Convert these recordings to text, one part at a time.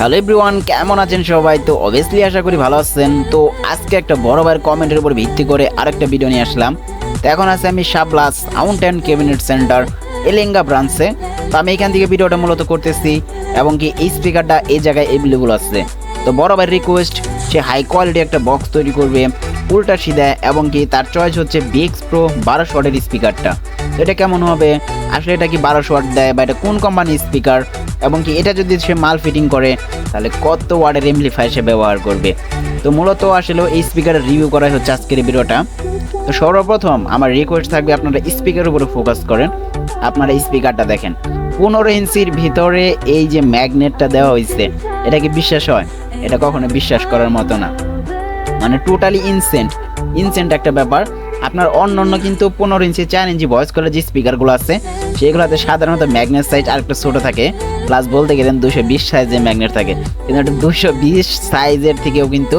Hello everyone কেমন আছেন সবাই? তো অবভিয়াসলি আশা করি ভালো আছেন। তো আজকে একটা বড় ভাইয়ের কমেন্টের উপর ভিত্তি করে আরেকটা ভিডিও নিয়ে আসলাম। তো এখন আছে আমি শাবলাস মাউন্টেন ক্যাবিনেট সেন্টার এলেঙ্গা ব্রাঞ্চে তো আমি এখান থেকে ভিডিওটা মূলত করতেছি এবং কি এই স্পিকারটা এই জায়গায় অ্যাভেলেবল আছে। তো বড় ভাইয়ের রিকোয়েস্ট সে হাই কোয়ালিটি একটা বক্স তৈরি করবে, উল্টা সিধা এবং কি তার চয়েস হচ্ছে বিএক্স প্রো বারোশো ওয়াটের স্পিকারটা এটা কেমন হবে? আসলে এটা কি বারোশো ওয়াট দেয় বা এটা কোন কোম্পানির স্পিকার এবং কি এটা যদি সে মাল ফিটিং করে, তাহলে কত ওয়ার্ডের এমপ্লিফায়ার সে ব্যবহার করবে? তো মূলত আসলে এই স্পিকারের রিভিউ করাই হচ্ছে আজকের ভিডিওটা। তো সর্বপ্রথম আমার রিকোয়েস্ট থাকবে আপনারা স্পিকারের উপরে ফোকাস করেন। আপনারা স্পিকারটা দেখেন। পনেরো ইঞ্চির ভিতরে এই যে ম্যাগনেটটা দেওয়া হয়েছে, এটা কি বিশ্বাস হয়? এটা কখনো বিশ্বাস করার মতো না। মানে টোটালি ইনসেন্ট ইনসেন্ট একটা ব্যাপার। আপনার অন্য অন্য কিন্তু পনেরো ইঞ্চি, চার ইঞ্চি ভয়েস কলের যে স্পিকারগুলো আছে। সেগুলোতে সাধারণত ম্যাগনেট সাইজ আরেকটা ছোটো থাকে। প্লাস বলতে গেলেন দুশো বিশ সাইজের ম্যাগনেট থাকে। কিন্তু এটা দুশো বিশ সাইজের থেকেও কিন্তু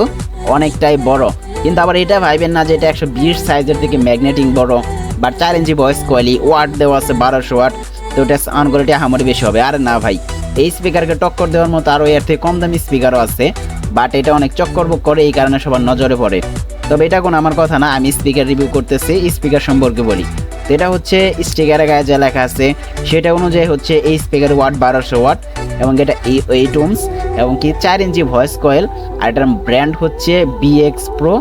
অনেকটাই বড়। কিন্তু আবার এটা ভাইবেন না যে এটা একশো বিশ সাইজের থেকে ম্যাগনেটিং বড়। বা চার ইঞ্চি ভয়েস কোয়ালি ওয়াট দেওয়া আছে বারোশো ওয়াট তো ওটা অন করে এটা আমারই বেশি হবে। আর না ভাই, এই স্পিকারকে টক্কর দেওয়ার মতো আরও এর থেকে কম দামি স্পিকারও আছে। বাট এটা অনেক চক্কর করে, এই কারণে সবার নজরে পড়ে। তবে এটা কোনো আমার কথা না, আমি স্পিকার রিভিউ করতেছি স্পিকার সম্পর্কে বলি। এটা হচ্ছে স্টিকারের গায়ে যা লেখা আছে, সেটা অনুযায়ী হচ্ছে এই স্পিকার ওয়াট বারোশো ওয়াট, এবং এটা এই এইট ওমস এবং কি চার ইঞ্চি ভয়েস কয়েল আর এটার ব্র্যান্ড হচ্ছে বিএক্স প্রো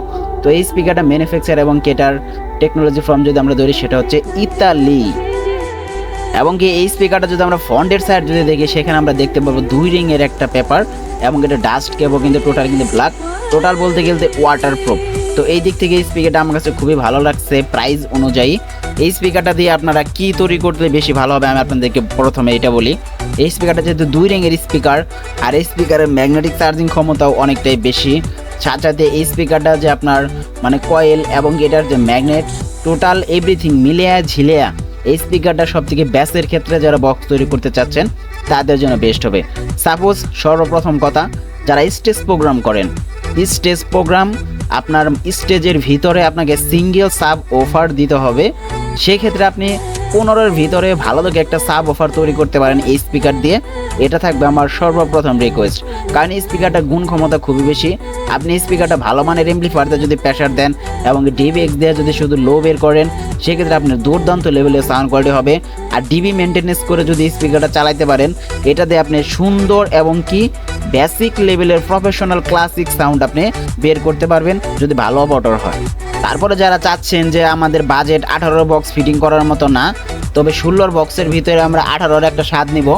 তো এই স্পিকারটা ম্যানুফ্যাকচার এবং কেটার টেকনোলজি ফর্ম যদি আমরা ধরি, সেটা হচ্ছে ইতালি এবং কি এই স্পিকারটা যদি আমরা ফন্টের সাইড যদি দেখি, সেখানে আমরা দেখতে পাবো দুই রিংয়ের একটা পেপার এবং এটা ডাস্ট কেবল কিন্তু টোটাল কিন্তু ব্ল্যাক টোটাল বলতে গেলে ওয়াটার প্রুফ তো এই দিক থেকে এই স্পিকারটা আমার কাছে খুবই ভালো লাগছে প্রাইস অনুযায়ী। এই স্পিকারটা দিয়ে আপনারা কি তৈরি করতে বেশি ভালো হবে আমি আপনাদেরকে প্রথমে এটা বলি। এই স্পিকারটা যেহেতু দুই রিংয়ের স্পিকার আর এই স্পিকারের ম্যাগনেটিক চার্জিং ক্ষমতাও অনেকটাই বেশি। সাথে সাথে এই স্পিকারটা যে আপনার মানে কয়েল এবং এটার যে ম্যাগনেট টোটাল এভরিথিং মিলিয়া ঝিলিয়া এই স্পিকারটা সব থেকে ব্যাসের ক্ষেত্রে যারা বক্স তৈরি করতে চাচ্ছেন, তাদের জন্য বেস্ট হবে। সাপোজ সর্বপ্রথম কথা, যারা স্টেজ প্রোগ্রাম করেন স্টেজ প্রোগ্রাম আপনার স্টেজের ভিতরে আপনাকে সিঙ্গেল সাব অফার দিতে হবে। সেক্ষেত্রে আপনি পনেরোর ভিতরে ভালো দেখে একটা সাব অফার তৈরি করতে পারেন এই স্পিকার দিয়ে। এটা থাকবে আমার সর্বপ্রথম রিকোয়েস্ট কারণ এই স্পিকারটা গুণ ক্ষমতা খুবই বেশি। আপনি স্পিকারটা ভালো মানের এমপ্লিফায়ারতে যদি প্রেশার দেন এবং ডিবিএক্স দিয়ে যদি শুধু লো বের করেন, সেক্ষেত্রে আপনার দুর্দান্ত লেভেলের সাউন্ড কোয়ালিটি হবে। আর ডিবি মেনটেনেন্স করে যদি স্পিকারটা চালাইতে পারেন এটাতে আপনি সুন্দর এবং কি বেসিক লেভেলের প্রফেশনাল ক্লাসিক সাউন্ড আপনি বের করতে পারবেন যদি ভালো অবটর হয়। তারপরে যারা চাচ্ছেন যে আমাদের বাজেট আঠারো বক্স ফিটিং করার মতো না, তবে ষোলোর বক্সের ভিতরে আমরা আঠারোর একটা স্বাদ নিব।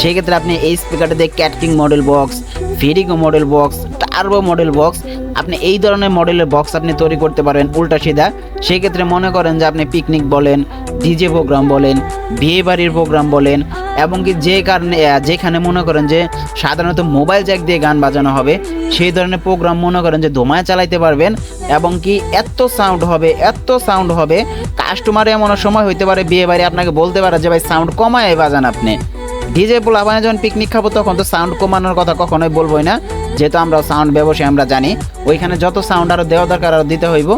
সেক্ষেত্রে আপনি এই স্পিকারটাতে ক্যাটকিং model box ফিডিগো model box turbo model box আপনি এই ধরনের মডেলের বক্স আপনি তৈরি করতে পারবেন উল্টা সিধা। সেক্ষেত্রে মনে করেন যে আপনি পিকনিক বলেন ডিজে প্রোগ্রাম বলেন, বিয়ে বাড়ির প্রোগ্রাম বলেন, এবং কি যে কারণে যেখানে মনে করেন যে সাধারণত মোবাইল জ্যাক দিয়ে গান বাজানো হবে, সেই ধরনের প্রোগ্রাম মনে করেন যে ধোমায় চালাইতে পারবেন, এবং কি এত সাউন্ড হবে, এত সাউন্ড হবে কাস্টমার এমন সময় হইতে পারে বিয়ে বাড়ি আপনাকে বলতে পারে যে ভাই সাউন্ড কমায় বাজান আপনি। ডিজে পোলাপানে যখন পিকনিক খাব তখন তো সাউন্ড কমানোর কথা কখনোই বলবোই না। যেহেতু আমরা সাউন্ড ব্যবসায়ী, আমরা জানি, ওইখানে যত সাউন্ড আরও দেওয়া দরকার আরও দিতে হইব।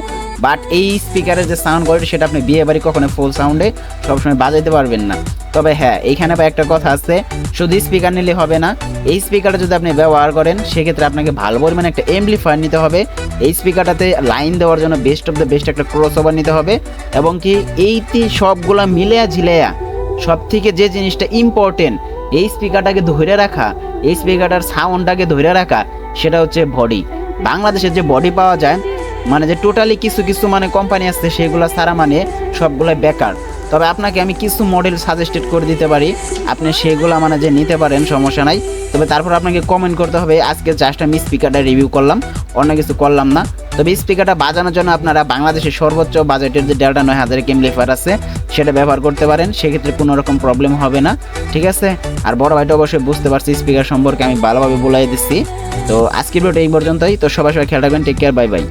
বাট এই স্পিকারের যে সাউন্ড কোয়ালিটি সেটা আপনি বিয়ে বাড়ি কখনো ফুল সাউন্ডে সবসময় বাজাইতে পারবেন না। তবে হ্যাঁ এইখানে বা একটা কথা আছে, শুধু স্পিকার নিলে হবে না, এই স্পিকারটা যদি আপনি ব্যবহার করেন, সেক্ষেত্রে আপনাকে ভালো পরিমাণে একটা এমপ্লিফায়ার নিতে হবে। এই স্পিকারটাতে লাইন দেওয়ার জন্য বেস্ট অফ দ্য বেস্ট একটা ক্রস ওভার নিতে হবে। এবং কি, এইটি সবগুলা মিলেয়া ঝিলেয়া সব থেকে যে জিনিসটা ইম্পর্টেন্ট এই স্পিকারটাকে ধরে রাখা, এই স্পিকারটার সাউন্ডটাকে ধরে রাখা, সেটা হচ্ছে বডি বাংলাদেশের যে বডি পাওয়া যায় মানে যে টোটালি কিছু কিছু মানে কোম্পানি আসছে সেগুলো সারা মানে সবগুলো বেকার। তবে আপনাকে আমি কিছু মডেল সাজেস্টেড করে দিতে পারি। আপনি সেগুলো মানে যে নিতে পারেন, সমস্যা নাই। তবে তারপর আপনাকে কমেন্ট করতে হবে, আজকে জাস্ট আমি স্পিকারটা রিভিউ করলাম, অন্য কিছু করলাম না। তবে স্পিকারটা বাজানোর জন্য আপনারা বাংলাদেশের সর্বোচ্চ বাজেটের যে ডেল্টা নয় হাজার কেমলিফার আছে, সেটা ব্যবহার করতে পারেন। সেক্ষেত্রে কোনো রকম প্রবলেম হবে না, ঠিক আছে? আর বড় ভাইটা অবশ্যই বুঝতে পারছি স্পিকার সম্পর্কে আমি ভালোভাবে বলাই দিচ্ছি। তো আজকের ভিডিওটা এই পর্যন্তই। তো সবাই সবাই খেয়াল রাখবেন। Take care bye bye